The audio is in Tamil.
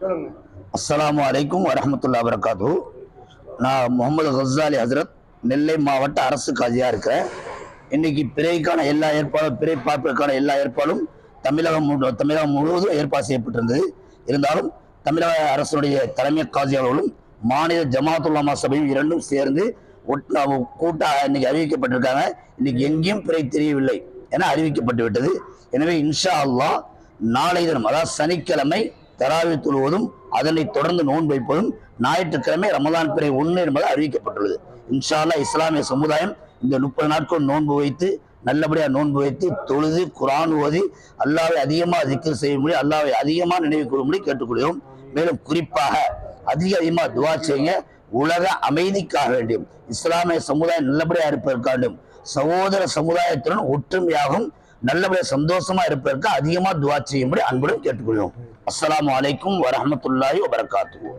அஸ்லாம் அஸ்ஸலாமு வரமத்துல்லா வரகாத்து நான் முகமது ஹசாலி ஹசரத் நெல்லை மாவட்ட அரசு காஜியாக இருக்கிறேன். இன்னைக்கு பிறைக்கான எல்லா ஏற்பாடும் பிறை பார்ப்பிற்கான எல்லா ஏற்பாடும் தமிழகம் தமிழகம் முழுவதும் ஏற்பாடு செய்யப்பட்டிருந்தது. இருந்தாலும் தமிழக அரசுடைய தலைமை காஜி அவர்களும் மாநில ஜமாத்துல்லாமா சபையும் இரண்டும் சேர்ந்து ஒட்- கூட்டா இன்னைக்கு அறிவிக்கப்பட்டிருக்காங்க. இன்னைக்கு எங்கேயும் பிறை தெரியவில்லை என அறிவிக்கப்பட்டு விட்டது. எனவே இன்ஷா அல்லாஹ் நாளை தினம் அதாவது சனிக்கிழமை தராவி தொழுவதும் அதனைத் தொடர்ந்து நோன்பு வைப்பதும் ஞாயிற்றுக்கிழமை ரமதான் பிறை ஒன்று என்பது அறிவிக்கப்பட்டுள்ளது. இன்ஷால்லா இஸ்லாமிய சமுதாயம் இந்த முப்பது நாட்கள் நோன்பு வைத்து நல்லபடியாக நோன்பு வைத்து தொழுது குரான் ஓதி அல்லாவை அதிகமாக திக்கல் செய்யும்படி அல்லாவை அதிகமாக நினைவு கூறும்படி கேட்டுக்கொள்கிறோம். மேலும் குறிப்பாக அதிக அதிகமாக துவா செய்யுங்க. உலக அமைதிக்காக வேண்டும். இஸ்லாமிய சமுதாயம் நல்லபடியாக இருப்பதற்காண்டும் சகோதர சமுதாயத்துடன் ஒற்றுமையாகவும் நல்லபடியாக சந்தோஷமா இருப்பதற்கு அதிகமாக துவா செய்யும்படி அன்புடன் கேட்டுக்கொள்கிறோம். அஸ்லாம் வலைக்கும் வரஹ்மத்துல்லாஹி வபரகாத்துஹு.